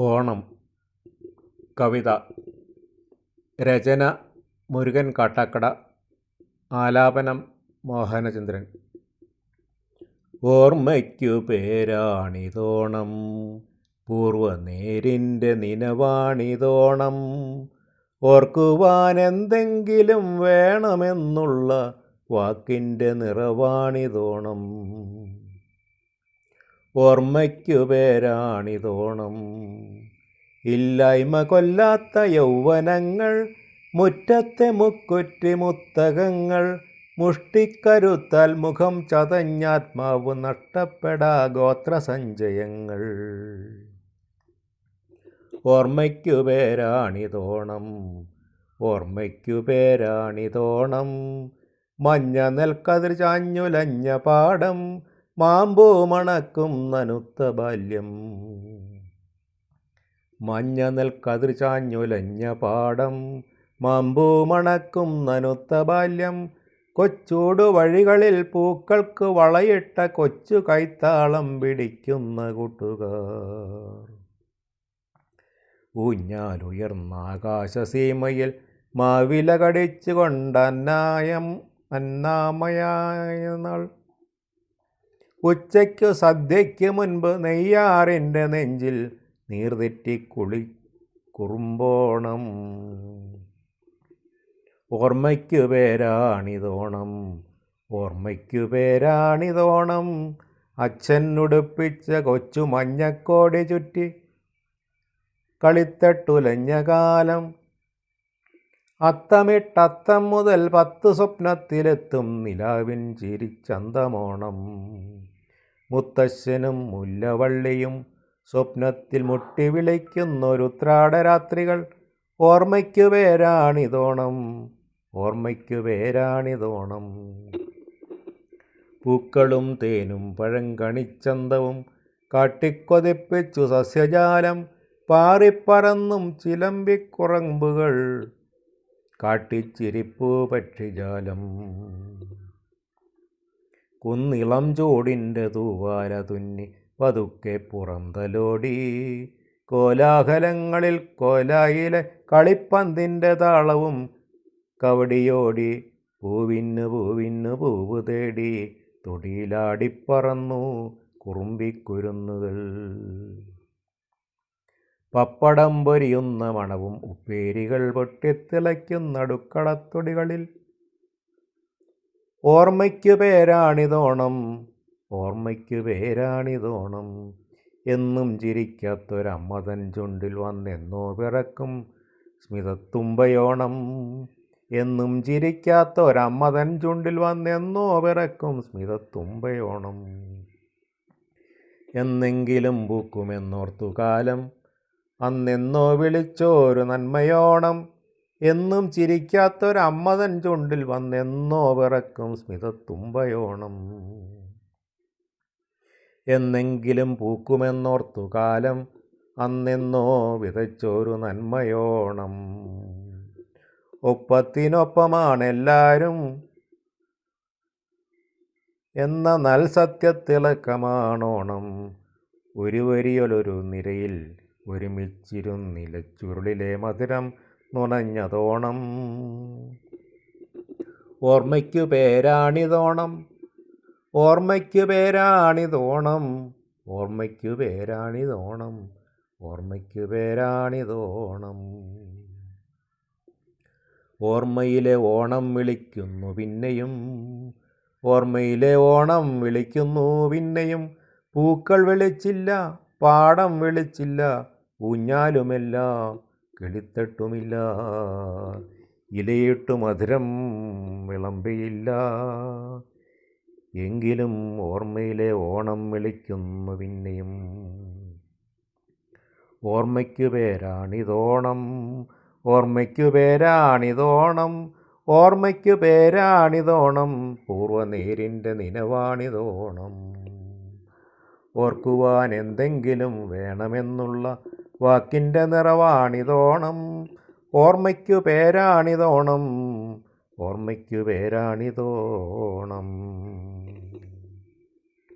ഓണം കവിത രചന മുരുകൻ കാട്ടാക്കട ആലാപനം മോഹനചന്ദ്രൻ. ഓർമ്മയ്ക്കു പേരാണിതോണം പൂർവനേരിന്റെ നിലവാണിതോണം. ഓർക്കുവാൻ എന്തെങ്കിലും വേണമെന്നുള്ള വാക്കിന്റെ നിറവാണിതോണം. ഓർമ്മയ്ക്കു പേരാണിതോണം. ഇല്ലായ്മ കൊല്ലാത്ത യൗവനങ്ങൾ മുറ്റത്തെ മുക്കുറ്റി മുത്തകങ്ങൾ മുഷ്ടിക്കരുത്താൽ മുഖം ചതഞ്ഞാത്മാവ് നഷ്ടപ്പെടാ ഗോത്രസഞ്ചയങ്ങൾ. ഓർമ്മയ്ക്കു പേരാണിതോണം ഓർമ്മയ്ക്കു പേരാണിതോണം. മഞ്ഞ നെൽക്കതിർ ചാഞ്ഞുലഞ്ഞ പാടം മാമ്പൂ മണക്കും നനുത്ത ബാല്യം. മഞ്ഞ കതിർ ചാഞ്ഞുലഞ്ഞ പാടം. മാമ്പോ മണക്കും നനുത്ത ബാല്യം. കൊച്ചൂടു വഴികളിൽ പൂക്കൾക്ക് വളയിട്ട കൊച്ചു കൈത്താളം പിടിക്കുന്ന കൂട്ടുകാർ. ഊഞ്ഞാലുയർന്ന ആകാശസീമയിൽ മാവില കടിച്ചു കൊണ്ടന്നായം അന്നാമയായ നാൾ ഉച്ചയ്ക്കു സദ്യയ്ക്ക് മുൻപ് നെയ്യാറിന്റെ നെഞ്ചിൽ നീർതെറ്റി കുളി കുറുമ്പോണം. ഓർമ്മയ്ക്കു പേരാണിതോണം. ഓർമ്മയ്ക്കു പേരാണിതോണം. അച്ഛൻ ഉടുപ്പിച്ച കൊച്ചു മഞ്ഞക്കോടി ചുറ്റി കളിത്തട്ടുലഞ്ഞ കാലം. അത്തമിട്ടത്തം മുതൽ പത്ത് സ്വപ്നത്തിലെത്തും നിലാവിൻ ചിരിച്ചന്തമോണം. മുത്തശ്ശനും മുല്ലവള്ളിയും സ്വപ്നത്തിൽ മുട്ടി വിളിക്കുന്നൊരുത്രാടരാത്രികൾ ഓർമ്മയ്ക്കു പേരാണിതോണം ഓർമ്മയ്ക്കു പേരാണിതോണം. പൂക്കളും തേനും പഴങ്കണിച്ചന്തവും കാട്ടിക്കൊതിപ്പിച്ചു സസ്യജാലം പാറിപ്പറന്നും ചിലമ്പിക്കുറമ്പുകൾ കാട്ടിച്ചിരിപ്പു പക്ഷിജാലം കുന്നിളം ചൂടിന്റെ തൂവാല തുന്നി പതുക്കെ പുറന്തലോടി. കോലാഹലങ്ങളിൽ കോലായിലെ കളിപ്പന്തിന്റെ താളവും കവടിയോടി. പൂവിന് പൂവിന് പൂവ് തേടി തൊടിയിലാടിപ്പറന്നു കുറുമ്പിക്കുരുന്നുകൾ. പപ്പടം പൊരിയുന്ന മണവും ഉപ്പേരികൾ പൊട്ടിത്തിളയ്ക്കുന്ന അടുക്കളത്തൊടികളിൽ. ഓർമ്മയ്ക്കു പേരാണിതോണം ഓർമ്മയ്ക്കു പേരാണിതോണം. എന്നും ചിരിക്കാത്തൊരമ്മതൻ ചുണ്ടിൽ വന്നെന്നോ പിറക്കും സ്മിതത്തുമ്പയോണം. എന്നും ചിരിക്കാത്തൊരമ്മതൻ ചുണ്ടിൽ വന്നെന്നോ പിറക്കും സ്മിതത്തുമ്പയോണം. എന്നെങ്കിലും പൂക്കുമെന്നോർത്തു കാലം അന്നെന്നോ വിളിച്ചോരു നന്മയോണം. എന്നും ചിരിക്കാത്തൊരമ്മതൻ ചുണ്ടിൽ വന്നെന്നോ പിറക്കും സ്മിതത്തുമ്പയോണം. എന്നെങ്കിലും പൂക്കുമെന്നോർത്തു കാലം അന്നെന്നോ വിതച്ചൊരു നന്മയോണം. ഒപ്പത്തിനൊപ്പമാണെല്ലാരും എന്ന നൽസത്യത്തിളക്കമാണോണം. ഒരു വരിയൊലൊരു നിരയിൽ ഒരുമിച്ചിരുന്നില ചുരുളിലെ മധുരം നുണഞ്ഞതോണം. ഓർമ്മയ്ക്കു പേരാണിതോണം. ഓർമ്മയ്ക്കു പേരാണിതോണം. ഓർമ്മയ്ക്കു പേരാണിതോണം. ഓർമ്മയ്ക്കു പേരാണിതോണം. ഓർമ്മയിലെ ഓണം വിളിക്കുന്നു പിന്നെയും. ഓർമ്മയിലെ ഓണം വിളിക്കുന്നു പിന്നെയും. പൂക്കൾ വിളിച്ചില്ല പാടം വിളിച്ചില്ല ഊഞ്ഞാലുമില്ല കിളിത്തട്ടുമില്ല ഇലയിട്ടു മധുരം വിളമ്പിയില്ല. എങ്കിലും ഓർമ്മയിലെ ഓണം വിളിക്കുന്നു പിന്നെയും. ഓർമ്മയ്ക്കു പേരാണിതോണം. ഓർമ്മയ്ക്കു പേരാണിതോണം. ഓർമ്മയ്ക്കു പേരാണിതോണം. പൂർവനേരിന്റെ നിലവാണിതോണം. ഓർക്കുവാൻ എന്തെങ്കിലും വേണമെന്നുള്ള വാക്കിന്റെ നിറവാണിതോണം ഓർമ്മയ്ക്കു പേരാണിതോണം ഓർമ്മയ്ക്കു പേരാണിതോണം.